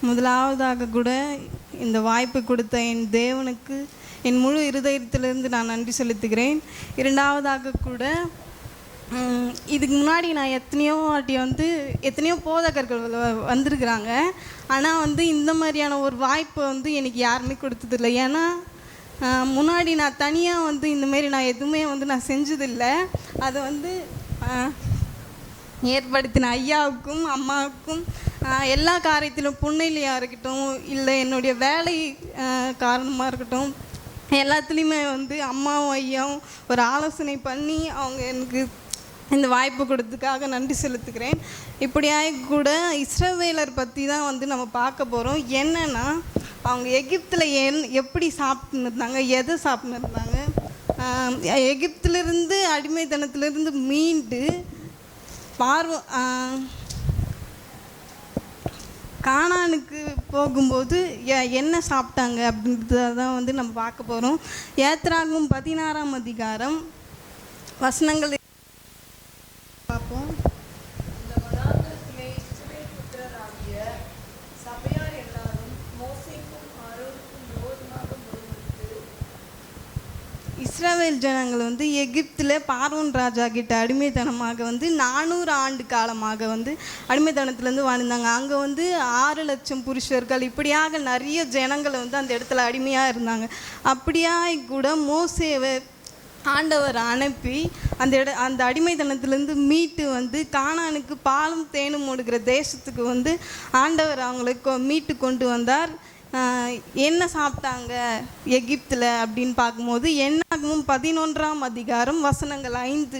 முதலாவதாக கூட இந்த வாய்ப்பு கொடுத்த என் தேவனுக்கு என் முழு இருதயத்திலிருந்து நான் நன்றி செலுத்துகிறேன். இரண்டாவதாக கூட இதுக்கு முன்னாடி நான் எத்தனையோ வாட்டி வந்து எத்தனையோ போதகர்கள் வ- வந்திருக்கிறாங்க. ஆனால் வந்து இந்த மாதிரியான ஒரு வாய்ப்பை வந்து எனக்கு யாருமே கொடுத்ததில்லை. ஏன்னா முன்னாடி நான் தனியாக வந்து இந்த மாதிரி நான் எதுவுமே வந்து நான் செஞ்சதில்லை. அது வந்து ஏற்படுத்தின ஐயாவுக்கும் அம்மாவுக்கும் எல்லா காரியத்திலும் புன்னையிலையாக இருக்கட்டும் இல்லை என்னுடைய வேலை காரணமாக இருக்கட்டும் எல்லாத்துலேயுமே வந்து அம்மாவும் ஐயாவும் ஒரு ஆலோசனை பண்ணி அவங்க எனக்கு இந்த வாய்ப்பு கொடுத்ததுக்காக நன்றி செலுத்துக்கிறேன் இப்படியாக கூட இஸ்ரவேலர் பற்றி தான் வந்து நம்ம பார்க்க போகிறோம் என்னென்னா அவங்க எகிப்தில் என் எப்படி சாப்பிட்டுன்னு இருந்தாங்க எதை சாப்பிட்டுன்னு இருந்தாங்க எகிப்திலிருந்து அடிமைத்தனத்திலிருந்து மீண்டு பார்வ காணானுக்கு போகும்போது என்ன சாப்பிட்டாங்க அப்படின்றத தான் வந்து நம்ம பார்க்க போகிறோம் ஏத்ராகும் பதினாறாம் அதிகாரம் வசனங்கள் பார்ப்போம் இந்த வனாந்தரத்திலே இஸ்ரவேல் புத்திரராகிய சபையார் எல்லாரும் மோசேக்கும் ஆரோனுக்கும் விரோதமாக முறுமுறுத்து இஸ்ரவேல் ஜனங்கள் வந்து எகிப்தில் பார்வன் ராஜா கிட்ட அடிமைத்தனமாக வந்து நானூறு ஆண்டு காலமாக வந்து அடிமைத்தனத்துலேருந்து வாழ்ந்தாங்க. அங்கே வந்து ஆறு லட்சம் புருஷர்கள் இப்படியாக நிறைய ஜனங்களை வந்து அந்த இடத்துல அடிமையாக இருந்தாங்க. அப்படியாக கூட மோசேவை ஆண்டவர் அனுப்பி அந்த இட அந்த அடிமைத்தனத்திலேருந்து மீட்டு வந்து காணானுக்கு பாலும் தேனும் ஓடுகிற தேசத்துக்கு வந்து ஆண்டவர் அவங்களுக்கு மீட்டு கொண்டு வந்தார். என்ன சாப்பிட்டாங்க எகிப்தில் அப்படின்னு பார்க்கும்போது என்ன என்னாகும் பதினொன்றாம் அதிகாரம் வசனங்கள் ஐந்து.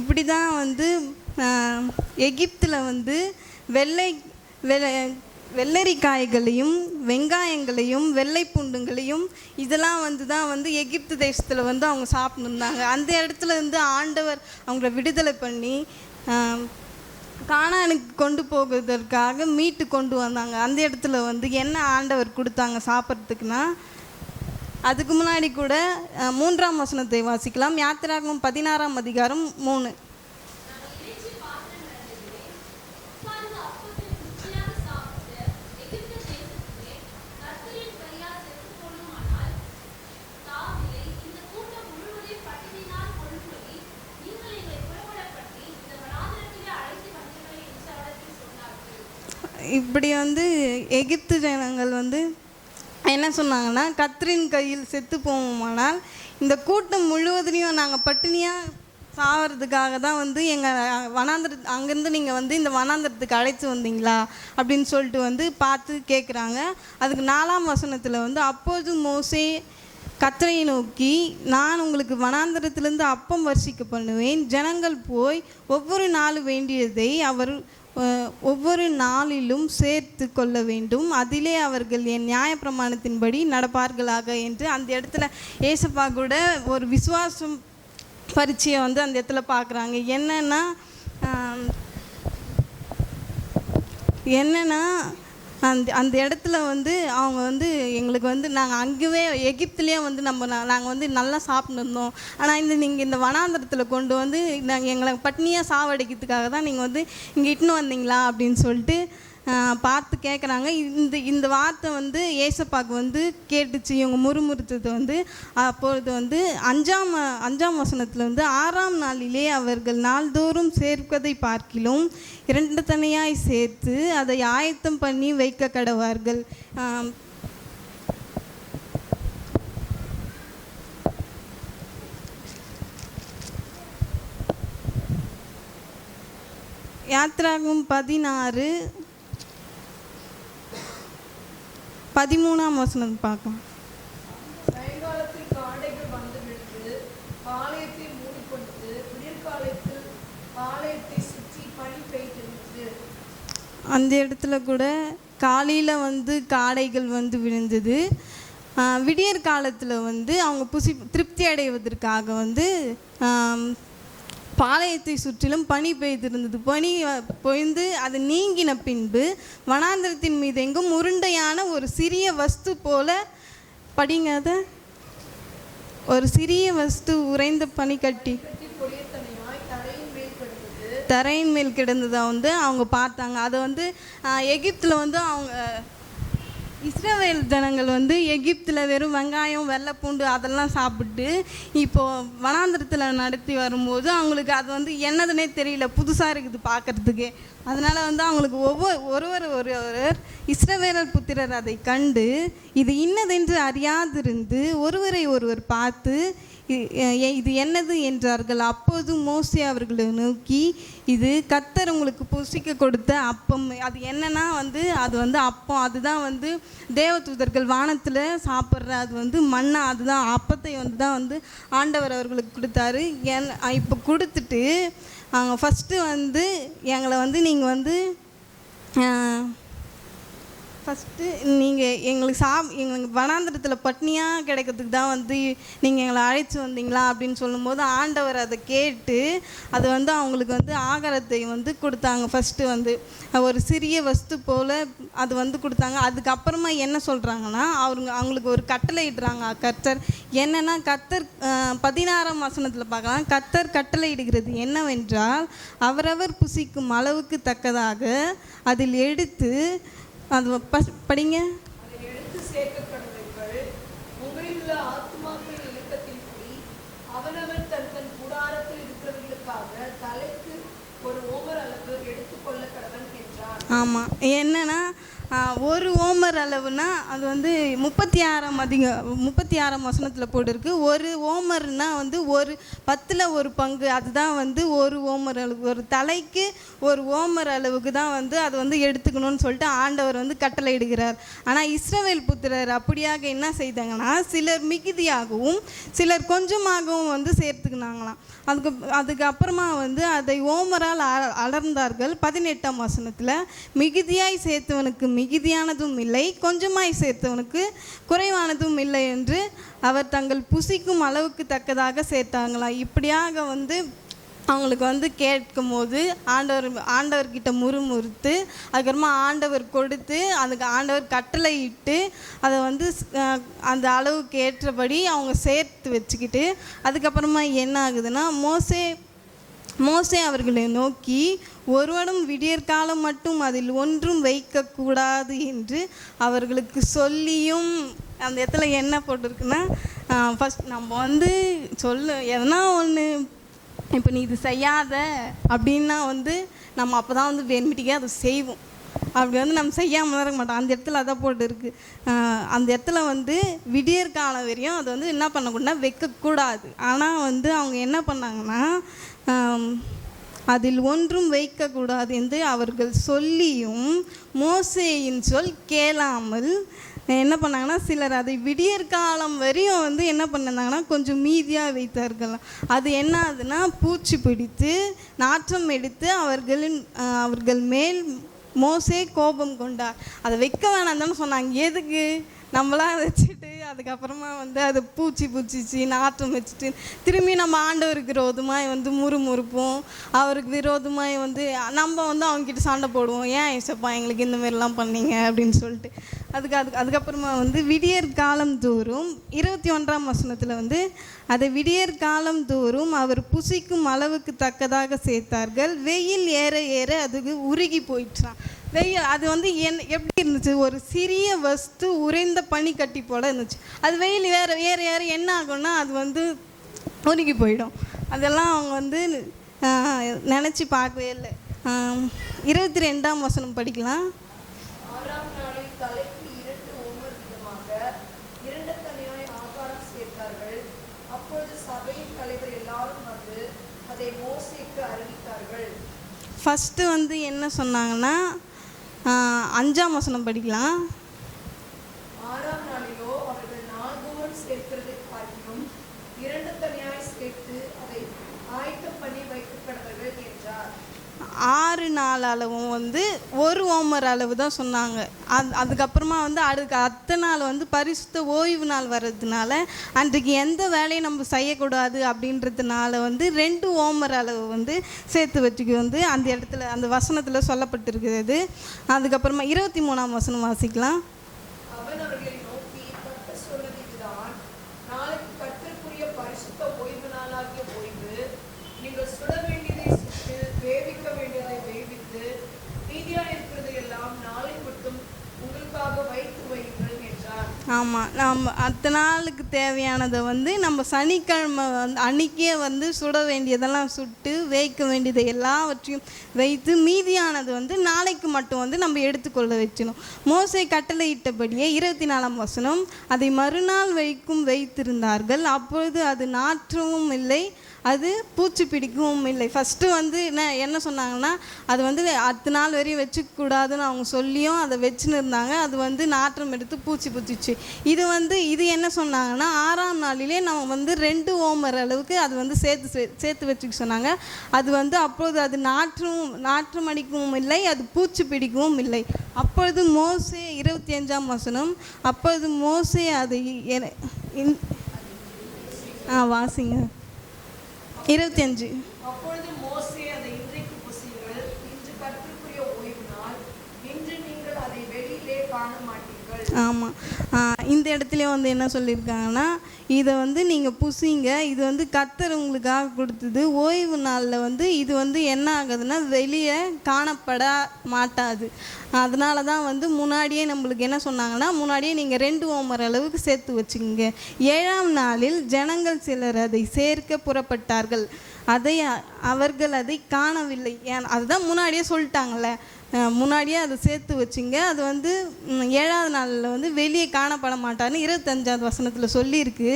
இப்படி தான் வந்து எகிப்தில் வந்து வெள்ளை வெள்ளை வெள்ளரிக்காய்களையும் வெங்காயங்களையும் வெள்ளை பூண்டுங்களையும் இதெல்லாம் வந்து தான் வந்து எகிப்து தேசத்தில் வந்து அவங்க சாப்பிட்டுருந்தாங்க. அந்த இடத்துல இருந்து ஆண்டவர் அவங்கள விடுதலை பண்ணி காணானுக்கு கொண்டு போகுவதற்காக மீட்டு கொண்டு வந்தாங்க. அந்த இடத்துல வந்து என்ன ஆண்டவர் கொடுத்தாங்க சாப்பிட்றதுக்குன்னா அதுக்கு முன்னாடி கூட மூன்றாம் வசனத்தை வாசிக்கலாம். யாத்திராகவும் பதினாறாம் அதிகாரம் மூணு. இப்படி வந்து எகிப்து ஜனங்கள் வந்து என்ன சொன்னாங்கன்னா கத்ரின் கையில் செத்து போவோமானால் இந்த கூட்டம் முழுவதுலையும் நாங்கள் பட்டினியாக சாவறதுக்காக தான் வந்து எங்கள் வனாந்திர அங்கேருந்து நீங்கள் வந்து இந்த வனாந்திரத்துக்கு அழைத்து வந்தீங்களா? அப்படின்னு சொல்லிட்டு வந்து பார்த்து கேட்குறாங்க அதுக்கு நாலாம் வசனத்தில் வந்து அப்போது மோசே கத்தரை நோக்கி நான் உங்களுக்கு வனாந்திரத்திலேருந்து அப்பம் வர்ஷிக்க பண்ணுவேன். ஜனங்கள் போய் ஒவ்வொரு நாள் வேண்டியதை அவர் ஒவ்வொரு நாளிலும் சேர்த்து கொள்ள வேண்டும். அதிலே அவர்கள் என் நியாயப்பிரமாணத்தின்படி நடப்பார்களாக என்று அந்த இடத்துல ஏசப்பா கூட ஒரு விசுவாசம் பரிச்சையை வந்து அந்த இடத்துல பார்க்குறாங்க. என்னென்னா என்னென்னா அந்த அந்த இடத்துல வந்து அவங்க வந்து எங்களுக்கு வந்து நாங்கள் அங்கேயே எகிப்துலேயே வந்து நம்ம நாங்கள் வந்து நல்லா சாப்பிட்டு இருந்தோம் ஆனால் இந்த நீங்கள் இந்த வனாந்திரத்தில் கொண்டு வந்து நாங்கள் எங்களை பட்னியாக சாவடிக்கிறதுக்காக தான் நீங்கள் வந்து இங்கே இட்டுன்னு வந்தீங்களா அப்படின்னு சொல்லிட்டு பார்த்து கேட்குறாங்க இந்த இந்த வார்த்தை வந்து ஏசப்பாக்கு வந்து கேட்டுச்சு. இவங்க முறுமுறுத்தது வந்து அப்பொழுது வந்து அஞ்சாம் அஞ்சாம் வசனத்தில் வந்து ஆறாம் நாளிலே அவர்கள் நாள்தோறும் சேர்ப்பதை பார்க்கிலும் இரண்டு தனியாய் சேர்த்து அதை ஆயத்தம் பண்ணி வைக்க கடவார்கள். யாத்ராகும் பதினாறு பதிமூணாம் வசனம் பார்க்கலாம். அந்த இடத்துல கூட காலையில் வந்து காடைகள் வந்து விழுந்தது. விடியற் காலத்தில் வந்து அவங்க புசி திருப்தி அடைவதற்காக வந்து பாளையத்தை சுற்றிலும் பனி பெய்திருந்தது. பனி பொய்ந்து அது நீங்கின பின்பு வனாந்திரத்தின் மீது எங்கும் உருண்டையான ஒரு சிறிய வஸ்து போல படிங்க அதை. ஒரு சிறிய வஸ்து உறைந்த பனிக்கட்டி கட்டி. தரையின் மேல் கிடந்ததை. வந்து அவங்க பார்த்தாங்க. அதை வந்து எகிப்தில் வந்து அவங்க இஸ்ரேல் ஜனங்கள் வந்து எகிப்தில் வெறும் வெங்காயம் வெள்ளைப்பூண்டு அதெல்லாம் சாப்பிட்டு இப்போது வனாந்திரத்தில் நடத்தி வரும்போது அவங்களுக்கு அது வந்து என்னதுன்னே தெரியல. புதுசாக இருக்குது பார்க்குறதுக்கு அதனால் வந்து அவங்களுக்கு ஒவ்வொரு ஒருவர் ஒருவர் இஸ்ரவேலர் புத்திரர் அதை கண்டு இது இன்னதென்று அறியாதிருந்து ஒருவரை ஒருவர் பார்த்து இது என்னது என்றார்கள். அப்போது மோசே அவர்களை நோக்கி இது கத்தர் உங்களுக்கு புசிக்க கொடுத்த அப்பம். அது என்னன்னா வந்து அது வந்து அப்பம். அதுதான் வந்து தேவதூதர்கள் வானத்தில் சாப்பிட்ற அது வந்து மண்ணா அதுதான் அப்பத்தை வந்து தான் வந்து ஆண்டவர் அவர்களுக்கு கொடுத்தாரு. என் இப்போ கொடுத்துட்டு அவங்க ஃபஸ்ட்டு வந்து எங்களை வந்து நீங்கள் வந்து ஃபஸ்ட்டு நீங்கள் எங்களுக்கு சா எங்களுக்கு வனாந்திரத்தில் பட்னியாக கிடைக்கிறதுக்கு தான் வந்து நீங்கள் எங்களை அழைச்சி வந்தீங்களா அப்படின்னு சொல்லும்போது ஆண்டவர் அதை கேட்டு அது வந்து அவங்களுக்கு வந்து ஆகாரத்தை வந்து கொடுத்தாங்க. ஃபஸ்ட்டு வந்து ஒரு சிறிய வஸ்து போல் அது வந்து கொடுத்தாங்க. அதுக்கப்புறமா என்ன சொல்கிறாங்கன்னா அவங்க அவங்களுக்கு ஒரு கட்டளை இடுறாங்க. கர்த்தர் என்னென்னா கர்த்தர் பதினாறாம் வசனத்தில் பார்க்கலாம். கர்த்தர் கட்டளை இடுகிறது என்னவென்றால் அவரவர் புசிக்கும் அளவுக்கு தக்கதாக அதில் எடுத்து அது படிங்க. ஆமாம் என்னன்னா ஒரு ஓமர் அளவுனா அது வந்து முப்பத்தி ஆறாம் அதிக முப்பத்தி ஆறாம் வசனத்தில் போட்டிருக்கு. ஒரு ஓமர்னா வந்து ஒரு பத்தில் ஒரு பங்கு அதுதான் வந்து ஒரு ஓமர் அளவு. ஒரு தலைக்கு ஒரு ஓமர் அளவுக்கு தான் வந்து அது வந்து எடுத்துக்கணும்னு சொல்லிட்டு ஆண்டவர் வந்து கட்டளை இடுகிறார் ஆனால் இஸ்ரவேல் புத்திரர் அப்படியாக என்ன செய்தாங்கன்னா சிலர் மிகுதியாகவும் சிலர் கொஞ்சமாகவும் வந்து சேர்த்துக்கினாங்களாம். அதுக்கு அதுக்கப்புறமா வந்து அதை ஓமரால் அ- அலர்ந்தார்கள் பதினெட்டாம் வசனத்தில். மிகுதியாய் சேர்த்தவனுக்கு மிகுதியானதும் இல்லை கொஞ்சமாய் சேர்த்தவனுக்கு குறைவானதும் இல்லை என்று அவர் தங்கள் புசிக்கும் அளவுக்கு தக்கதாக சேர்த்தாங்களாம் இப்படியாக வந்து அவங்களுக்கு வந்து கேட்கும் போது ஆண்டவர் ஆண்டவர்கிட்ட முறுமுறுத்து அதுக்கப்புறமா ஆண்டவர் கொடுத்து அதுக்கு ஆண்டவர் கட்டளை இட்டு அதை வந்து அந்த அளவுக்கு ஏற்றபடி அவங்க சேர்த்து வச்சுக்கிட்டு அதுக்கப்புறமா என்ன ஆகுதுன்னா மோசே மோசே அவர்களை நோக்கி ஒருவனும் விடியற்காலம் மட்டும் அதில் ஒன்றும் வைக்கக்கூடாது என்று அவர்களுக்கு சொல்லியும் அந்த இடத்துல என்ன போட்டிருக்குன்னா ஃபஸ்ட் நம்ம வந்து சொல்லு எதனா ஒன்று இப்போ நீ இது செய்யாத அப்படின்னா வந்து நம்ம அப்போ தான் வந்து வேண்மிட்டிக்கே அதை செய்வோம். அப்படி வந்து நம்ம செய்யாமல் இருக்க மாட்டோம். அந்த இடத்துல அதான் போட்டு இருக்குது அந்த இடத்துல வந்து விடியற் காலம் வரையும் அதை வந்து என்ன பண்ணக்கூடாதுன்னா வைக்கக்கூடாது. ஆனால் வந்து அவங்க என்ன பண்ணாங்கன்னா அதில் ஒன்றும் வைக்கக்கூடாது என்று அவர்கள் சொல்லியும் மோசேயின் சொல் கேளாமல் என்ன பண்ணாங்கன்னா சிலர் அதை விடியற் காலம் வரையும் வந்து என்ன பண்ணிருந்தாங்கன்னா கொஞ்சம் மீதியாக வைத்தார்கள். அது என்ன ஆகுதுன்னா பூச்சி பிடித்து நாற்றம் எடுத்து அவர்களின் அவர்கள் மேல் மோசே கோபம் கொண்டார். அதை வைக்க வேணாம் தானே சொன்னாங்க. எதுக்கு? நம்மளாம் வச்சுட்டு அதுக்கப்புறமா வந்து அது பூச்சி பூச்சிச்சு நாற்றம் வச்சுட்டு திரும்பி நம்ம ஆண்டவருக்கு விரோதமாக வந்து முறுமுறுப்போம். அவருக்கு விரோதமாக வந்து நம்ம வந்து அவங்ககிட்ட சண்டை போடுவோம். ஏன் ஏசப்பா எங்களுக்கு இந்த மாதிரிலாம் பண்ணீங்க? அப்படின்னு சொல்லிட்டு. அதுக்கு அதுக்கு அதுக்கப்புறமா வந்து விடியற் காலம் தோறும் இருபத்தி ஒன்றாம் வசனத்தில் வந்து அதை விடியற் காலம் தோறும் அவர் புசிக்கும் அளவுக்கு தக்கதாக சேர்த்தார்கள். வெயில் ஏற ஏற அதுக்கு உருகி போயிட்டான் வெயில் அது வந்து என் எப்படி இருந்துச்சு? ஒரு சிறிய வஸ்து உறைந்த பனிக்கட்டி போல இருந்துச்சு. அது வெயில் வேற ஏற ஏற என்ன ஆகும்னா அது வந்து உருகி போயிடும். அதெல்லாம் அவங்க வந்து நினச்சி பார்க்கவே இல்லை. இருபத்தி ரெண்டாம் வசனம் படிக்கலாம். ஃபஸ்ட்டு வந்து என்ன சொன்னாங்கன்னா அஞ்சாம் வசனம் படிக்கலாம் ஆறாம் நாளிலோ அவர்கள் நாள்தோறும் சேர்க்கிறதை பார்க்கிலும் இரண்டு தனியாய் சேர்த்து அதை ஆயத்தம் பண்ணி வைக்கப்படுவார்கள் என்றார் ஆறு நாள் அளவும் வந்து ஒரு ஓமர் அளவு தான் சொன்னாங்க. அது அதுக்கப்புறமா வந்து அதுக்கு அத்தனை நாள் வந்து பரிசுத்த ஓய்வு நாள் வர்றதுனால அன்றைக்கு எந்த வேலையும் நம்ம செய்யக்கூடாது அப்படின்றதுனால வந்து ரெண்டு ஓமர் அளவு வந்து சேர்த்து வச்சுக்க வந்து அந்த இடத்துல அந்த வசனத்தில் சொல்லப்பட்டிருக்கிறது. அதுக்கப்புறமா இருபத்தி மூணாம் வசனம் வாசிக்கலாம் அவன் அவர்களை நோக்கி கர்த்தர் சொன்னது இதுதான் நாளைக்கு கர்த்தருக்குரிய பரிசுத்த ஓய்வு நாளாகிய ஓய்வு நீங்கள் சுட வேண்டியதை சுட்டு வேவிக்க வேண்டியதை வேவித்து மீதியா இருக்கிறதை எல்லாம் நாளை மட்டும் உங்களுக்காக வைத்து வையுங்கள் என்றார் ஆமாம் நம்ம அத்தனை நாளுக்கு தேவையானதை வந்து நம்ம சனிக்கிழமை வந்து அன்றைக்கே வந்து சுட வேண்டியதெல்லாம் சுட்டு வைக்க வேண்டியதை எல்லாவற்றையும் வைத்து மீதியானது வந்து நாளைக்கு மட்டும் வந்து நம்ம எடுத்துக்கொள்ள வச்சிடணும் மோசை கட்டளையிட்டபடியே இருபத்தி நாலாம் வசனம் அதை மறுநாள் வைக்கும் வைத்திருந்தார்கள் அப்பொழுது அது நாற்றவும் இல்லை அது பூச்சி பிடிக்கவும் இல்லை. ஃபஸ்ட்டு வந்து என்ன என்ன சொன்னாங்கன்னா அது வந்து அடுத்த நாள் வரையும் வச்சுக்கூடாதுன்னு அவங்க சொல்லியும் அதை வச்சுன்னு இருந்தாங்க. அது வந்து நாற்றம் எடுத்து பூச்சி பூச்சிச்சு இது வந்து இது என்ன சொன்னாங்கன்னா ஆறாம் நாளிலே நம்ம வந்து ரெண்டு ஓமர் அளவுக்கு அது வந்து சேர்த்து சே- சேர்த்து வச்சுக்க சொன்னாங்க. அது வந்து அப்பொழுது அது நாற்றும் நாற்றம் அடிக்கவும் இல்லை அது பூச்சி பிடிக்கவும் இல்லை. அப்பொழுது மோசே இருபத்தி அஞ்சாம் வசனம் அப்பொழுது மோசே அதை என- ஆ வாசிங்க. இருபத்தி அஞ்சு அப்பொழுது மோசே அதை இன்றைக்கு புசியுங்கள் இன்று கர்த்தருக்குரிய ஓய்வு நாள் இன்று நீங்கள் அதை வெளியிலே காண மாட்டீர்கள் ஆமாம் இந்த இடத்துல வந்து என்ன சொல்லியிருக்காங்கன்னா இதை வந்து நீங்கள் புசிங்க. இது வந்து கத்தர் உங்களுக்காக கொடுத்தது. ஓய்வு நாளில் வந்து இது வந்து என்ன ஆகுதுன்னா வெளியே காணப்பட மாட்டாது. அதனால தான் வந்து முன்னாடியே நம்மளுக்கு என்ன சொன்னாங்கன்னா முன்னாடியே நீங்கள் ரெண்டு ஓமர் அளவுக்கு சேர்த்து வச்சுக்கோங்க. ஏழாம் நாளில் ஜனங்கள் சிலர் அதை சேர்க்க புறப்பட்டார்கள். அதை அவர்கள் அதை காணவில்லை. ஏன் அதுதான் முன்னாடியே சொல்லிட்டாங்கல்ல. முன்னாடியே அதை சேர்த்து வச்சிங்க. அது வந்து ஏழாவது நாளில் வந்து வெளியே காணப்பட மாட்டார்னு இருபத்தஞ்சாவது வசனத்தில் சொல்லியிருக்கு.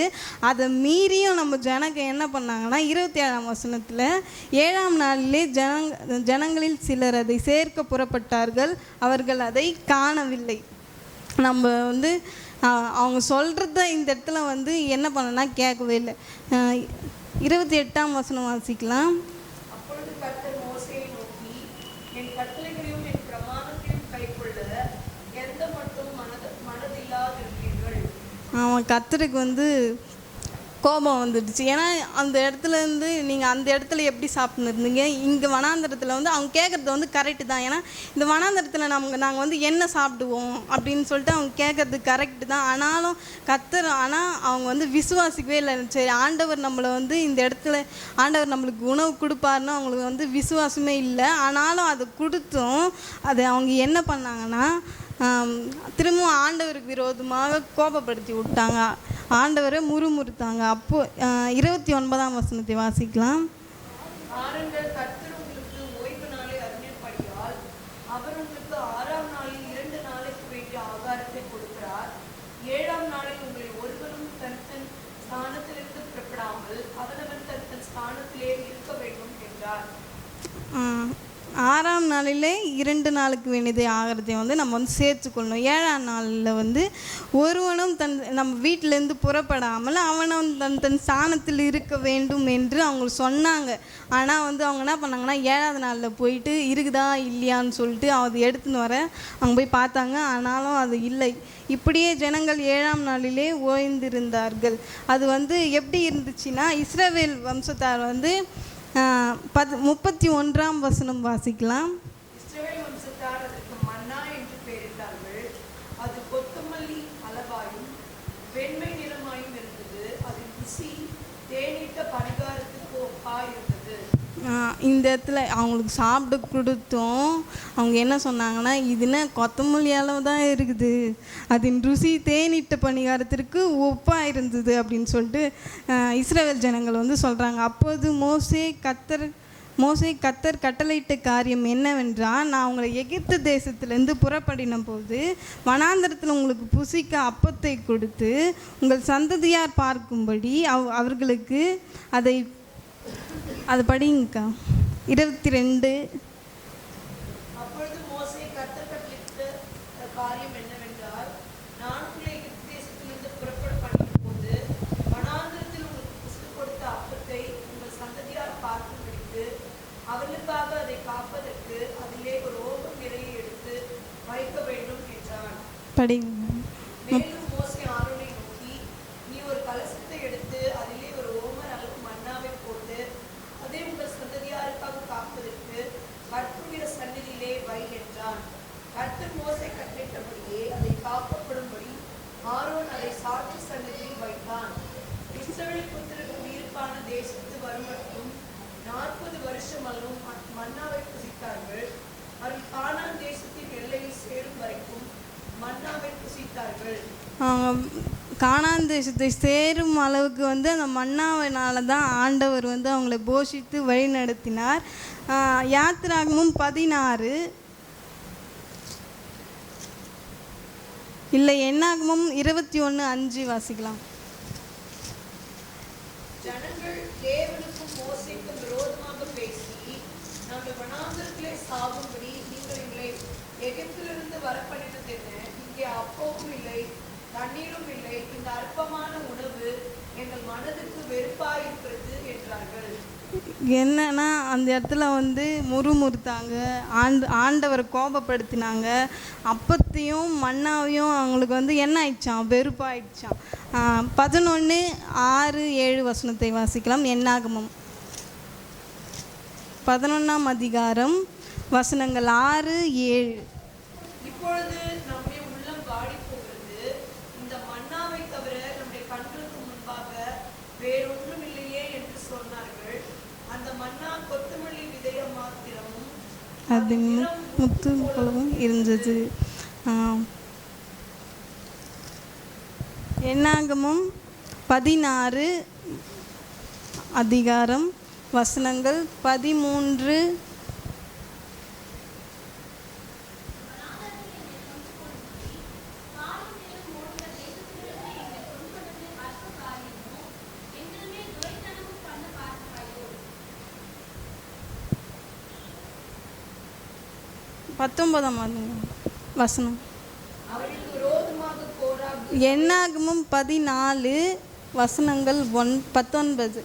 அதை மீறியும் நம்ம ஜனங்க என்ன பண்ணாங்கன்னா இருபத்தி ஏழாம் வசனத்தில் ஏழாம் நாளிலே ஜனங் ஜனங்களில் சிலர் அதை சேர்க்க புறப்பட்டார்கள். அவர்கள் அதை காணவில்லை. நம்ம வந்து அவங்க சொல்கிறத இந்த இடத்துல வந்து என்ன பண்ணனா கேட்கவே இல்லை. இருபத்தி எட்டாம் வசனம் வாசிக்கலாம் அப்பொழுது கர்த்தர் மோசேயை நோக்கி என் கட்டளைகளையும் என் பிரமாணத்தையும் கைக்கொள்ள எந்த மட்டும் மனத மனதில்லாதிருக்கிறீர்கள் அவன் கத்தருக்கு வந்து கோபம் வந்துடுச்சு. ஏன்னா அந்த இடத்துல இருந்து நீங்கள் அந்த இடத்துல எப்படி சாப்பிட்னு இருந்தீங்க இங்கே வனாந்திரத்தில் வந்து அவங்க கேட்குறது வந்து கரெக்டு தான். ஏன்னா இந்த வனாந்திரத்தில் நம்ம நாங்கள் வந்து என்ன சாப்பிடுவோம் அப்படின்னு சொல்லிட்டு அவங்க கேட்குறது கரெக்டு தான். ஆனாலும் கத்துற ஆனால் அவங்க வந்து விசுவாசிக்கவே இல்லை. சரி ஆண்டவர் நம்மளை வந்து இந்த இடத்துல ஆண்டவர் நம்மளுக்கு உணவு கொடுப்பாருன்னு அவங்களுக்கு வந்து விசுவாசமே இல்லை. ஆனாலும் அதை கொடுத்தும் அதை அவங்க என்ன பண்ணாங்கன்னா திரும்பவும் ஆண்டவருக்கு விரோதமாக கோபப்படுத்தி விட்டாங்க. ஆண்டவரை முறுமுறுத்தாங்க. அப்போ இருபத்தி ஒன்பதாம் வசனத்தை வாசிக்கலாம் ஆறுங்கள் கர்த்தர் உங்களுக்கு ஓய்வு நாளை அறிஞப்படியால் அவர் உங்களுக்கு ஆறாம் நாளில் இரண்டு நாளைக்கு வேண்டிய ஆகாரத்தை கொடுக்கிறார் ஏழாம் நாளில் உங்களில் ஒருவரும் தன் தன் ஸ்தானத்திலிருந்து புறப்படாமல் அவனவன் தன் தன் ஸ்தானத்திலே இருக்க வேண்டும் என்றார் ஆ, ஆறாம் நாளில் இரண்டு நாளுக்கு வேண்டியதை ஆகிறதை வந்து நம்ம வந்து சேர்த்துக்கொள்ளணும். ஏழாம் நாளில் வந்து ஒருவனும் தன் நம்ம வீட்டிலேருந்து புறப்படாமல் அவனும் தன் தன் ஸ்தானத்தில் இருக்க வேண்டும் என்று அவங்க சொன்னாங்க. ஆனால் வந்து அவங்க என்ன பண்ணாங்கன்னா ஏழாவது நாளில் போயிட்டு இருக்குதா இல்லையான்னு சொல்லிட்டு அதை எடுத்துன்னு வர அவங்க போய் பார்த்தாங்க. ஆனாலும் அது இல்லை. இப்படியே ஜனங்கள் ஏழாம் நாளிலே ஓய்ந்திருந்தார்கள். அது வந்து எப்படி இருந்துச்சுன்னா இஸ்ரவேல் வம்சத்தார் வந்து பத் முப்பத்தி ஒன்றாம் வசனம் வாசிக்கலாம் இஸ்ரவேல் வம்சத்தார் அதற்கு மன்னா என்று பெயரிட்டார்கள் அது கொத்தமல்லி அளவாயும் வெண்மை நிறமாயும் இருந்தது அதன் ருசி தேனிட்ட பணிகாரத்துக்கு ஒப்பாய் இருந்தது ஆஹ் இந்த இடத்துல அவங்களுக்கு சாப்பிட கொடுத்தோம். அவங்க என்ன சொன்னாங்கன்னா இதுன்னு கொத்தமல்லி அளவு தான் இருக்குது. அதன் ருசி தேனிட்ட பணிகாரத்திற்கு ஒப்பாக இருந்தது அப்படின்னு சொல்லிட்டு இஸ்ரேல் ஜனங்கள் வந்து சொல்கிறாங்க அப்போது மோசே கத்தர் மோசை கத்தர் கட்டளையிட்ட காரியம் என்னவென்றால் நான் உங்களை எகிப்து தேசத்திலேருந்து புறப்படின போது வனாந்திரத்தில் உங்களுக்கு புசிக்க அப்பத்தை கொடுத்து உங்கள் சந்ததியார் பார்க்கும்படி அவ் அவர்களுக்கு அதை அது படிங்கக்கா. இருபத்தி ரெண்டு அப்பொழுது மோசே கட்டளையிட்ட காரியம் என்னவென்றால் நான் உங்களை எகிப்து தேசத்திலிருந்து புறப்பட வனாந்திரத்தில் உங்களுக்கு புசித்து கொடுத்த அப்பத்தை உங்கள் சந்ததியார் பார்க்கும்படிக்கு அவனுக்காக அதை காப்பதற்கு அதிலே ஒரு ஓமம் நிறைய எடுத்து வைக்க வேண்டும் என்றான். படிங்க மேலும் மோசே ஆரோனை நோக்கி நீ ஒரு கலசத்தை எடுத்து அதிலே ஒரு ஓமர் அளவு மன்னாவை போட்டு அதை உங்கள் சந்ததியாருக்காக காப்பதற்கு கர்த்தருடைய சந்நிதியிலே வை என்றான் கர்த்தர் மோசே கட்டளையிட்டபடியே அதை காக்கப்படும்படி ஆரோன் அதை சாட்சி சந்நிதியில் வைத்தான் இஸ்ரவேல் புத்திரருக்கு உயிர்ப்பான தேசத்து வரும் மட்டும் நாற்பது வருஷம் அளவும் ம- மன்னாவை புசித்தார்கள் அவர்கள் கானான் தேசத்தின் எல்லையில் சேரும் வரைக்கும் மன்னாவை புசித்தார்கள் அவங்க கானான் தேசத்தை சேரும் அளவுக்கு வந்து அந்த மன்னாவினால தான் ஆண்டவர் வந்து அவங்களை போஷித்து வழி நடத்தினார் யாத்திராகமும் பதினாறு. இல்லை என்னாகமும் இருபத்தி ஒன்று அஞ்சு வாசிக்கலாம். ஜனங்கள் தேவனுக்கும் விரோதமாக பேசி நாங்கள் வனாந்தரத்திலே சாகும்படி நீங்கள் எங்களை எகிப்திலிருந்து வரப்பண்ணினது என்ன? இங்கே அப்பவும் இல்லை தண்ணீரும் இல்லை. இந்த அற்பமான உணவு எங்கள் மனதுக்கு வெறுப்பாயிருக்கிறது என்றார்கள். என்னன்னா அந்த இடத்துல வந்து முறுமுறுத்தாங்க. ஆண்டு ஆண்டவரை கோபப்படுத்தினாங்க. அப்பத்தையும் மண்ணாவையும் அவங்களுக்கு வந்து என்ன ஆயிடுச்சான் வெறுப்பாயிடுச்சான் பதினொன்று ஆறு ஏழு வசனத்தை வாசிக்கலாம். என்னாகமம்? பதினொன்றாம் அதிகாரம் வசனங்கள் ஆறு ஏழு. இப்பொழுது அது முத்து போலவும் இருந்தது ஆம். என்னாகமும் பதினாறு அதிகாரம் வசனங்கள் பதிமூன்று பத்தொன்பதாம் வசனம். என்னாகமும் பதினாலு வசனங்கள் ஒன் பத்தொன்பது.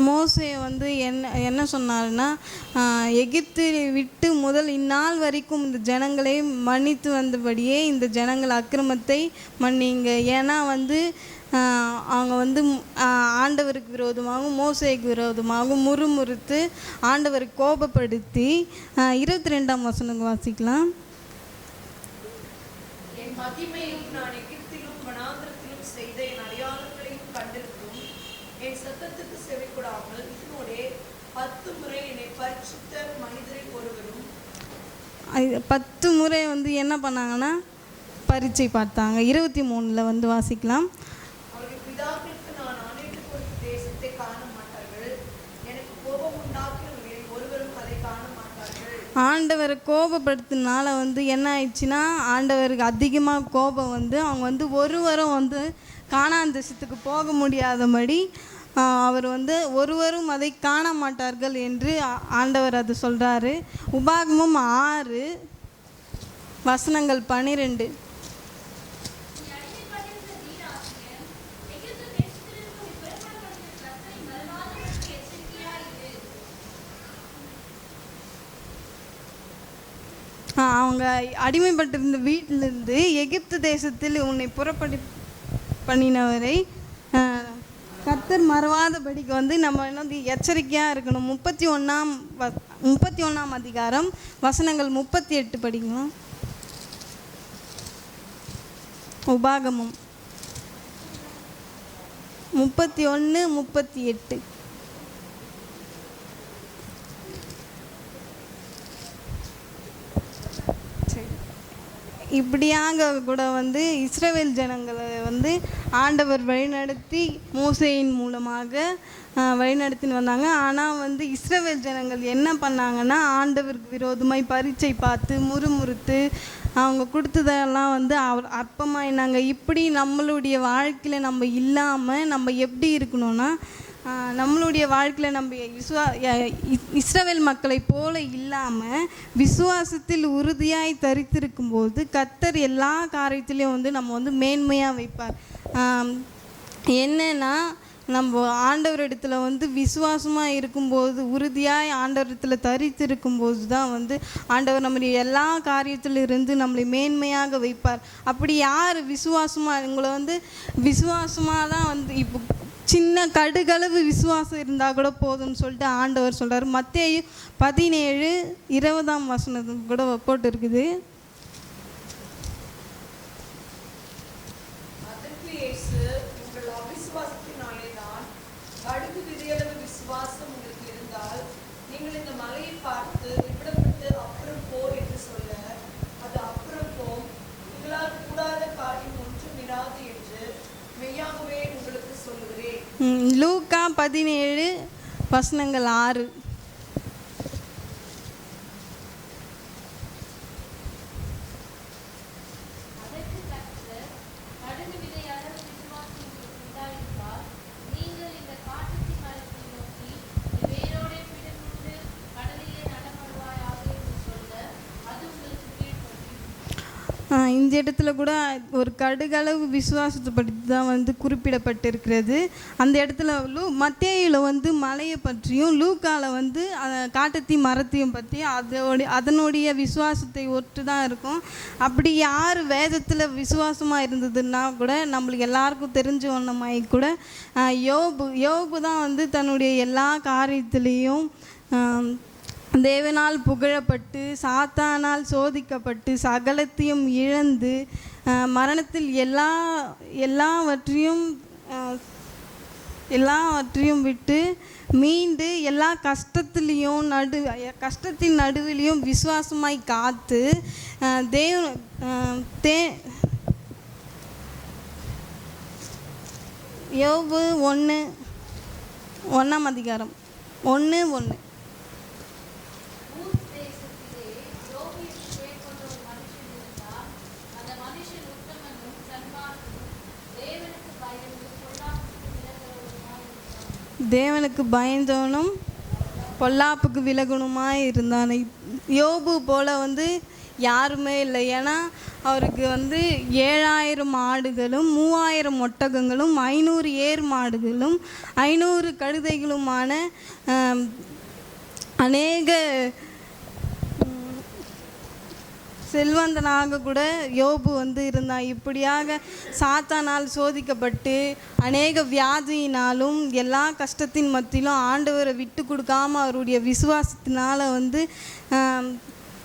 மோசே வந்து என்ன என்ன சொன்னாருன்னா எகிப்து விட்டு முதல் இந்நாள் வரைக்கும் இந்த ஜனங்களை மன்னித்து வந்தபடியே இந்த ஜனங்கள் அக்கிரமத்தை மன்னிங்க. ஏன்னா வந்து அவங்க வந்து ஆண்டவருக்கு விரோதமாகவும் மோசைக்கு விரோதமாகவும் முறுமுறுத்து ஆண்டவரை கோபப்படுத்தி இருபத்தி ரெண்டாம் வசனங்க வாசிக்கலாம். என் மகிமையும் நான் எகிப்திலும் வனாந்திரத்திலும் செய்த என் அடையாளங்களையும் கண்டிருக்கும் என் சத்தத்துக்கு செவிக்கூடாமல் இதனோடே பத்து முறை என்னை பரிசுத்த மனிதரில் ஒருவரும் ஐ- பத்து முறை வந்து என்ன பண்ணாங்கன்னா பரீட்சை பார்த்தாங்க. இருபத்தி மூணில் வந்து வாசிக்கலாம். ஆண்டவரை கோபப்படுத்தினால வந்து என்ன ஆயிடுச்சுன்னா ஆண்டவருக்கு அதிகமாக கோபம் வந்து அவங்க வந்து ஒருவரும் வந்து காணான் தேசத்துக்கு போக முடியாதபடி அவர் வந்து ஒருவரும் அதை காண மாட்டார்கள் என்று ஆண்டவர் அது சொல்கிறாரு உபாகமும் ஆறு வசனங்கள் பன்னிரெண்டு அவங்க அடிமைப்பட்டிருந்த வீட்டிலிருந்து எகிப்து தேசத்தில் உன்னை புறப்படி பண்ணினவரை கத்தர் மறவாதபடிக்கு வந்து நம்ம என்ன வந்து எச்சரிக்கையாக இருக்கணும். முப்பத்தி ஒன்றாம் வ முப்பத்தி ஒன்றாம் அதிகாரம் வசனங்கள் முப்பத்தி எட்டு படிக்கணும் உபாகமும். முப்பத்தி ஒன்று முப்பத்தி எட்டு. இப்படியாக கூட வந்து இஸ்ரேல் ஜனங்களை வந்து ஆண்டவர் வழிநடத்தி மூசையின் மூலமாக வழிநடத்தின்னு வந்தாங்க. ஆனால் வந்து இஸ்ரவேல் ஜனங்கள் என்ன பண்ணாங்கன்னா ஆண்டவருக்கு விரோதமாய் பரீட்சை பார்த்து முறுமுறுத்து அவங்க கொடுத்ததெல்லாம் வந்து அவர் அற்பமாயினாங்க. இப்படி நம்மளுடைய வாழ்க்கையில் நம்ம இல்லாமல் நம்ம எப்படி இருக்கணும்னா நம்மளுடைய வாழ்க்கையில் நம்ம விசுவா இஸ்ரவேல் மக்களை போல இல்லாமல் விசுவாசத்தில் உறுதியாய் தரித்திருக்கும் போது கத்தர் எல்லா காரியத்திலையும் வந்து நம்ம வந்து மேன்மையாக வைப்பார். என்னன்னா நம்ம ஆண்டவர் இடத்துல வந்து விசுவாசமாக இருக்கும்போது ஆண்டவர் இடத்துல தரித்து இருக்கும்போது தான் வந்து ஆண்டவர் நம்முடைய எல்லா காரியத்திலும் இருந்து நம்மளை மேன்மையாக வைப்பார். அப்படி யார் விசுவாசமாக உங்களை வந்து விசுவாசமாக தான் வந்து இப்போ சின்ன கடுகளவு விசுவாசம் இருந்தால் கூட போதும்னு சொல்லிட்டு ஆண்டவர் சொல்கிறார் மத்தேயும் பதினேழு இருபதாம் வசனம் கூட போட்டு இருக்குது அதற்கு இயேசு உங்கள் அவிசுவாசத்தினாலே தான் கடுகு விதையளவு விசுவாசம் உங்களுக்கு இருந்தால் நீங்கள் இந்த மலையை பார்த்து இவ்விடம் விட்டு அப்புறம் போ என்று சொல்ல அது அப்புறம் போம் உங்களால் கூடாத காரியம் ஒன்றும் இராது என்று மெய்யாகவே உங்களுக்கு சொல்லுகிறேன் ம், லூக்கா பதினேழு வசனங்கள் ஆறு அதற்கு கர்த்தர், கடுகு விதையளவு விசுவாசம் உங்களுக்கு உண்டாயிருந்தால், நீங்கள் இந்த காட்டுத்தீ மரத்தை நோக்கி, நீ வேரோடே பிடுங்குண்டு கடலிலே நடப்படுவாயாக என்று சொல்ல, அது உங்களுக்கு கீழ்ப்படியும். ஆ, இந்த இடத்துல கூட ஒரு கடுகளவு விசுவாசத்தை பற்றி தான் வந்து குறிப்பிடப்பட்டிருக்கிறது. அந்த இடத்துல லூ மத்தேயில் வந்து மலையை பற்றியும் லூக்கால வந்து காட்டத்தையும் மரத்தையும் பற்றி அதோடைய அதனுடைய விசுவாசத்தை ஒட்டு தான் இருக்கும். அப்படி யார் வேதத்தில் விசுவாசமாக இருந்ததுன்னா கூட நம்மளுக்கு எல்லாருக்கும் தெரிஞ்ச ஒன்றமாய் கூட யோபு யோபு தான் வந்து தன்னுடைய எல்லா காரியத்துலேயும் தேவனால் புகழப்பட்டு சாத்தானால் சோதிக்கப்பட்டு சகலத்தையும் இழந்து மரணத்தில் எல்லா எல்லாவற்றையும் எல்லாவற்றையும் விட்டு மீண்டு எல்லா கஷ்டத்துலேயும் நடு கஷ்டத்தின் நடுவிலையும் விசுவாசமாய் காத்து தேவ தே யோபு ஒன்று ஒன்றாம் அதிகாரம். ஒன்று ஒன்று ஊர் தேசத்திலே யோபு என்று பெயர் கொண்ட ஒரு மனுஷன் இருந்தான். அந்த மனுஷன் உத்தமனும் சன்மார்க்கனும் தேவனுக்கு பயந்து பொல்லாப்புக்கு விலகுகிறவனுமாய் இருந்தான். தேவனுக்கு பயந்தவனும் பொல்லாப்புக்கு விலகுணுமாய் இருந்தான். யோபு போல வந்து யாருமே இல்லை. ஏன்னா அவருக்கு வந்து ஏழாயிரம் ஆடுகளும் மூவாயிரம் ஒட்டகங்களும் ஐநூறு ஏர் மாடுகளும் ஐநூறு கழுதைகளுமான அநேக செல்வந்தனாக கூட யோபு வந்து இருந்தான் இப்படியாக சாத்தானால் சோதிக்கப்பட்டு அநேக வியாதியினாலும் எல்லா கஷ்டத்தின் மத்தியிலும் ஆண்டவரை விட்டு கொடுக்காம அவருடைய விசுவாசத்தினால் வந்து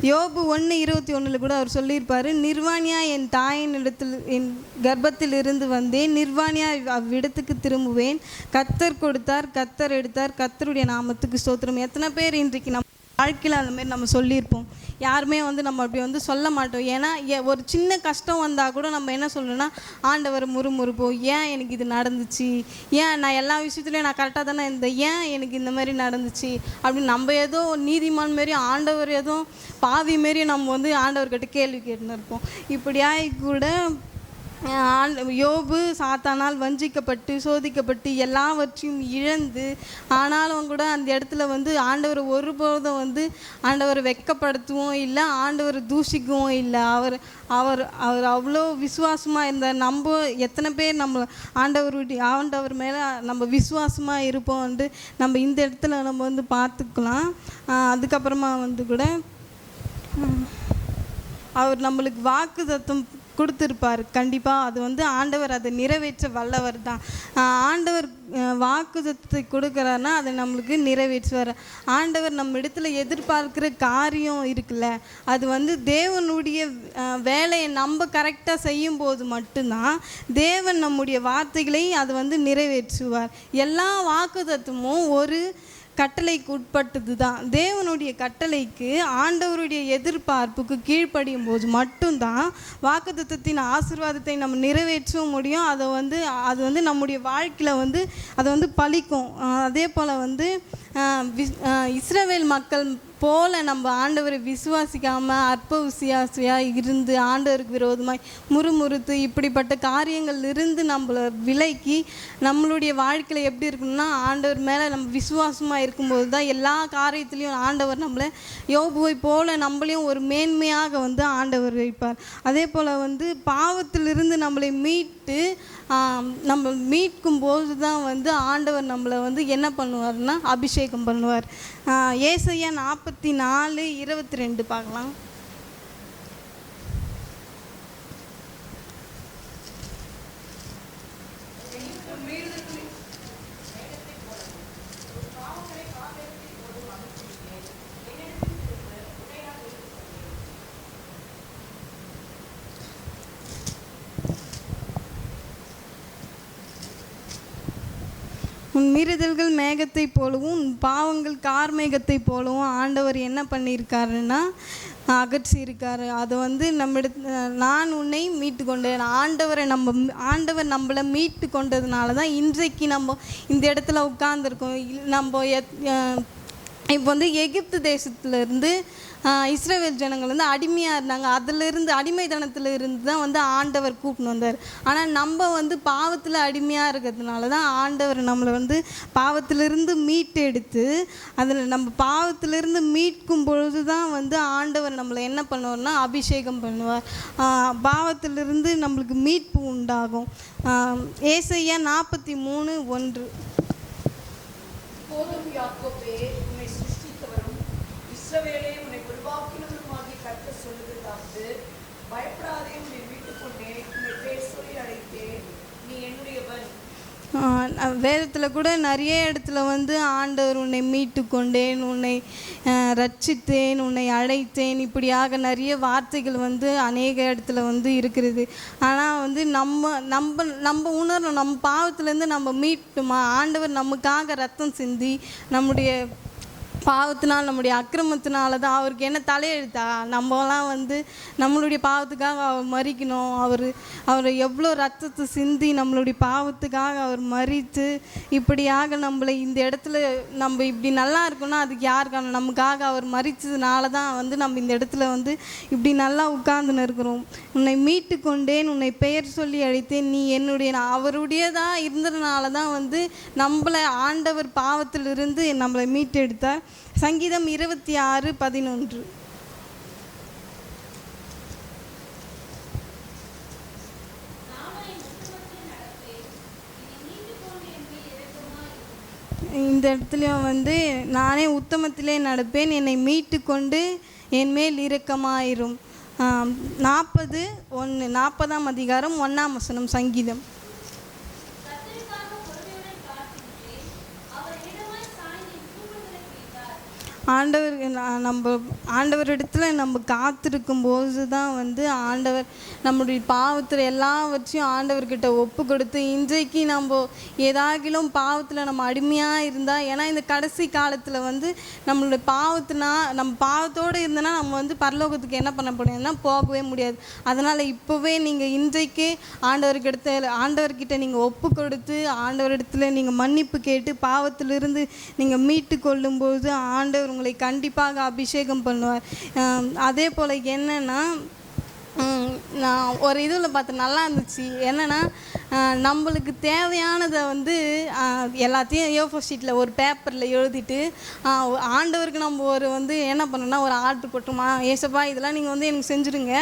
யோபு ஒன்று இருபத்தி ஒன்றில் கூட அவர் சொல்லியிருப்பார் நிர்வாணியா என் தாயின் இடத்தில் என் கர்ப்பத்தில் இருந்து வந்தேன் நிர்வாணியா அவ்விடத்துக்கு திரும்புவேன். கத்தர் கொடுத்தார் கத்தர் எடுத்தார் கத்தருடைய நாமத்துக்கு ஸ்தோத்திரம். எத்தனை பேர் இன்றைக்கு நம் வாழ்க்கையில் அந்த மாதிரி நம்ம சொல்லியிருப்போம். யாருமே வந்து நம்ம அப்படி வந்து சொல்ல மாட்டோம். ஏன்னா ஏ- ஒரு சின்ன கஷ்டம் வந்தால் கூட நம்ம என்ன சொல்லணும்னா ஆண்டவர் முறுமுறுப்போம் ஏன் எனக்கு இது நடந்துச்சு? ஏன் நான் எல்லா விஷயத்துலையும் நான் கரெக்டாக தானே இருந்தேன்? ஏன் எனக்கு இந்த மாதிரி நடந்துச்சு? அப்படின்னு நம்ம ஏதோ நீதிமான் மாரி ஆண்டவர் ஏதோ பாவி மாரி நம்ம வந்து ஆண்டவர்கிட்ட கேள்வி கேட்டுன்னு இருப்போம். இப்படியாய் கூட யோபு சாத்தானால் வஞ்சிக்கப்பட்டு சோதிக்கப்பட்டு எல்லாவற்றையும் இழந்து ஆனாலும் கூட அந்த இடத்துல வந்து ஆண்டவர் ஒருபோதும் வந்து ஆண்டவரை வெக்கப்படுத்துவோம் இல்லை ஆண்டவரை தூஷிக்கவும் இல்லை. அவர் அவர் அவர் அவ்வளோ விசுவாசமாக இருந்தார். நம்ம எத்தனை பேர் நம்ம ஆண்டவர் ஆண்டவர் மேலே நம்ம விசுவாசமாக இருப்போம் வந்து நம்ம இந்த இடத்துல நம்ம வந்து பார்த்துக்கலாம். அதுக்கப்புறமா வந்து கூட அவர் நம்மளுக்கு வாக்கு தத்துவம் கொடுத்துருப்பார். கண்டிப்பாக அது வந்து ஆண்டவர் அதை நிறைவேற்ற வல்லவர் தான். ஆண்டவர் வாக்குதத்தை கொடுக்குறாருன்னா அதை நம்மளுக்கு நிறைவேற்றுவார். ஆண்டவர் நம்ம இடத்துல எதிர்பார்க்குற காரியம் இருக்குல்ல அது வந்து தேவனுடைய வேலையை நம்ம கரெக்டாக செய்யும் போது மட்டும்தான் தேவன் நம்முடைய வார்த்தைகளை அது வந்து நிறைவேற்றுவார். எல்லா வாக்குதத்துவமும் ஒரு கட்டளைக்கு உட்பட்டது தான் தேவனுடைய கட்டளைக்கு ஆண்டவருடைய எதிர்பார்ப்புக்கு கீழ்ப்படியும் போது மட்டும்தான் வாக்குத்தத்தத்தின் ஆசிர்வாதத்தை நம்ம நிறைவேற்றவும் முடியும். அதை வந்து அது வந்து நம்முடைய வாழ்க்கையில் வந்து அதை வந்து பழிக்கும். அதே போல் வந்து இஸ்ரவேல் மக்கள் போல நம்ம ஆண்டவரை விசுவாசிக்காமல் அற்ப விசுவாசியாக இருந்து ஆண்டவருக்கு விரோதமாய் முறுமுறுத்து இப்படிப்பட்ட காரியங்கள் இருந்து நம்மளை விலக்கி நம்மளுடைய வாழ்க்கையில் எப்படி இருக்கணும்னா ஆண்டவர் மேலே நம்ம விசுவாசமாக இருக்கும்போது தான் எல்லா காரியத்துலேயும் ஆண்டவர் நம்மளை யோபுவை போல நம்மளையும் ஒரு மேன்மையாக வந்து ஆண்டவர் வைப்பார். அதே போல் வந்து பாவத்திலிருந்து நம்மளை மீட் ஆம், நம்ம மீட்கும் போது தான் வந்து ஆண்டவர் நம்மளை வந்து என்ன பண்ணுவார்னா அபிஷேகம் பண்ணுவார். ஏசையா நாற்பத்தி நாலு இருபத்தி ரெண்டு பார்க்கலாம். உன் மீறுதல்கள் மேகத்தை போலவும் உன் பாவங்கள் கார் மேகத்தை போலவும் ஆண்டவர் என்ன பண்ணியிருக்காருன்னா அகற்றியிருக்காரு. அதை வந்து நம்மிட நான் உன்னை மீட்டு கொண்டேன் ஆண்டவரை நம்ம ஆண்டவர் நம்மளை மீட்டு கொண்டதுனால தான் இன்றைக்கு நம்ம இந்த இடத்துல உட்கார்ந்துருக்கோம். நம்ம எத் இப்போ வந்து எகிப்து தேசத்துலேருந்து இஸ்ரேவேல் ஜனங்கள் வந்து அடிமையாக இருந்தாங்க. அதிலிருந்து அடிமைத்தனத்தில் இருந்து தான் வந்து ஆண்டவர் கூப்பிட்டு வந்தார். ஆனால் நம்ம வந்து பாவத்தில் அடிமையாக இருக்கிறதுனால தான் ஆண்டவர் நம்மளை வந்து பாவத்திலிருந்து மீட்டெடுத்து அதில் நம்ம பாவத்திலிருந்து மீட்கும் பொழுது தான் வந்து ஆண்டவர் நம்மளை என்ன பண்ணுவார்னா அபிஷேகம் பண்ணுவார். பாவத்திலிருந்து நம்மளுக்கு மீட்பு உண்டாகும். ஏசையா நாற்பத்தி மூணு ஒன்று. போதும் யாக்கோபே உன்னை சிருஷ்டித்தவரும் இஸ்ரவேலே உன்னை உருவாக்கினவருமாகி கற்று சொல்லுகிறதாவது பயப்படாதே உன்னை மீட்டுக் கொண்டேன் உன்னை பேர் சொல்லி அழைத்தேன் நீ என்னுடையவன் வேதத்தில் கூட நிறைய இடத்துல வந்து ஆண்டவர் உன்னை மீட்டு கொண்டேன் உன்னை ரட்சித்தேன் உன்னை அழைத்தேன். இப்படியாக நிறைய வார்த்தைகள் வந்து அநேக இடத்துல வந்து இருக்கிறது. ஆனால் வந்து நம்ம நம்ம நம்ம உணரணும். நம்ம பாவத்துலேருந்து நம்ம மீட்டுமா? ஆண்டவர் நமக்காக ரத்தம் சிந்தி நம்முடைய பாவத்தினால் நம்முடைய அக்கிரமத்தினால தான் அவருக்கு என்ன தலையெழுத்தா? நம்மலாம் வந்து நம்மளுடைய பாவத்துக்காக அவர் மறிக்கணும். அவர் அவர் எவ்வளோ ரத்தத்தை சிந்தி நம்மளுடைய பாவத்துக்காக அவர் மறித்து இப்படியாக நம்மளை இந்த இடத்துல நம்ம இப்படி நல்லா இருக்கணும்னா அதுக்கு யார் காரணம்? நமக்காக அவர் மறித்ததுனால தான் வந்து நம்ம இந்த இடத்துல வந்து இப்படி நல்லா உட்கார்ந்துன்னு இருக்கிறோம் உன்னை மீட்டு கொண்டேன் உன்னை பெயர் சொல்லி அழைத்தேன். நீ என்னுடைய நான் அவருடையதாக இருந்ததுனால தான் வந்து நம்மளை ஆண்டவர் பாவத்திலிருந்து நம்மளை மீட்டெடுத்தார். சங்கீதம் இருபத்தி ஆறு பதினொன்று. இந்த இடத்துலையும் வந்து நானே உத்தமத்திலே நடப்பேன் என்னை மீட்டு கொண்டு என் மேல் இரக்கமாயிரும். நாற்பது ஒன்று நாற்பதாம் அதிகாரம் ஒன்றாம் வசனம் சங்கீதம். ஆண்டவர் நம்ம ஆண்டவரிடத்துல நம்ம காத்திருக்கும் போது தான் வந்து ஆண்டவர் நம்மளுடைய பாவத்தில் எல்லாவற்றையும் ஆண்டவர்கிட்ட ஒப்பு கொடுத்து இன்றைக்கு நம்ம ஏதாகிலும் பாவத்தில் நம்ம அடிமையாக இருந்தால் ஏன்னா இந்த கடைசி காலத்தில் வந்து நம்மளுடைய பாவத்தினா நம்ம பாவத்தோடு இருந்தனா நம்ம வந்து பரலோகத்துக்கு என்ன பண்ண முடியும்னா போகவே முடியாது. அதனால் இப்போவே நீங்கள் இன்றைக்கே ஆண்டவர்கிட்ட ஆண்டவர்கிட்ட நீங்கள் ஒப்பு கொடுத்து ஆண்டவரிடத்துல நீங்கள் மன்னிப்பு கேட்டு பாவத்திலிருந்து நீங்கள் மீட்டு கொள்ளும்போது ஆண்டவர் அவங்களை கண்டிப்பாக அபிஷேகம் பண்ணுவார் அதே போல் என்னன்னா நான் ஒரு இதில் பார்த்தேன் நல்லா இருந்துச்சு. என்னென்னா நம்மளுக்கு தேவையானதை வந்து எல்லாத்தையும் ஏஃபோ ஷீட்டில் ஒரு பேப்பரில் எழுதிட்டு ஆண்டவருக்கு நம்ம ஒரு வந்து என்ன பண்ணோம்னா ஒரு ஆர்டர் போட்டோமா ஏசப்பா இதெல்லாம் நீங்கள் வந்து எனக்கு செஞ்சுருங்க.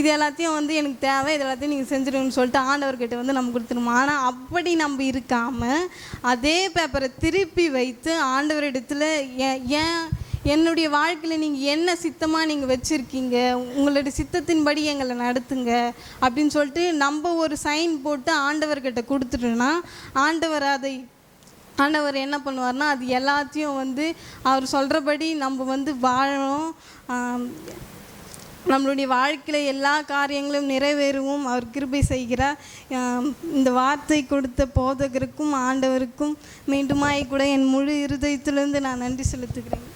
இது எல்லாத்தையும் வந்து எனக்கு தேவை இது எல்லாத்தையும் நீங்கள் செஞ்சுருங்கன்னு சொல்லிட்டு ஆண்டவர்கிட்ட வந்து நம்ம கொடுத்துருமா. ஆனால் அப்படி நம்ம இருக்காமல் அதே பேப்பரை திருப்பி வைத்து ஆண்டவரிடத்தில் ஏன் ஏன் என்னுடைய வாழ்க்கையில் நீங்கள் என்ன சித்தமாக நீங்கள் வச்சுருக்கீங்க? உங்களுடைய சித்தத்தின்படி எங்களை நடத்துங்க அப்படின்னு சொல்லிட்டு நம்ம ஒரு சைன் போட்டு ஆண்டவர்கிட்ட கொடுத்துட்டோன்னா ஆண்டவர் அதை ஆண்டவர் என்ன பண்ணுவார்னா அது எல்லாத்தையும் வந்து அவர் சொல்கிறபடி நம்ம வந்து வாழணும். நம்மளுடைய வாழ்க்கையில் எல்லா காரியங்களும் நிறைவேறவும். அவர் கிருபை செய்கிறார். இந்த வார்த்தை கொடுத்த போதகருக்கும் ஆண்டவருக்கும் மீண்டுமாய் கூட என் முழு இருதயத்திலிருந்து நான் நன்றி செலுத்துகிறேன்.